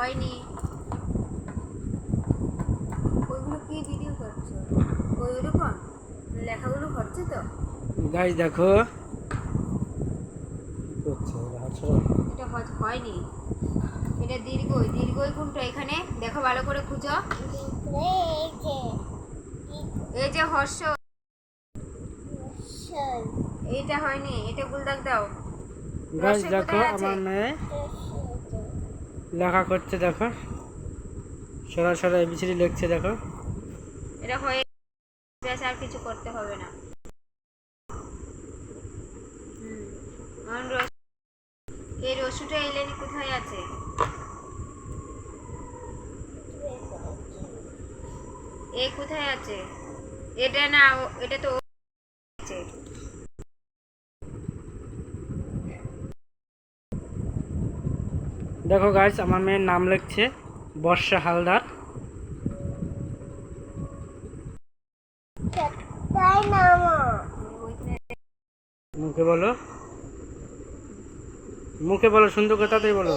হয়নি। ওইগুলো কি ভিডিও করছ? ওইগুলো কোন? লেখাগুলো হচ্ছে তো? গাছ দেখো। এটা হয়নি। এটা দীর্ঘই। দীর্ঘই কোনটা এখানে? দেখো ভালো করে খুঁজো। এই যে হর্ষ। এইটা হয়নি। এটা গুলদাগ দাও। গাছ দেখো আছে? আমার মেয়ে। লেখা করছে, দেখো। সরা সরা এবিসিডি লিখছে, দেখো। এটা হয়ে ব্যাস আর কিছু করতে হবে না। এই রসুটা এলেনি, কোথায় আছে? এই কোথায় আছে? এটা না এটা তো ও- আছে। দেখো গাছ আমার মেয়ের নাম লিখছে বর্ষা হালদার। মুখে বলো। মুখে বলো সুন্দর কথাতেই বলো।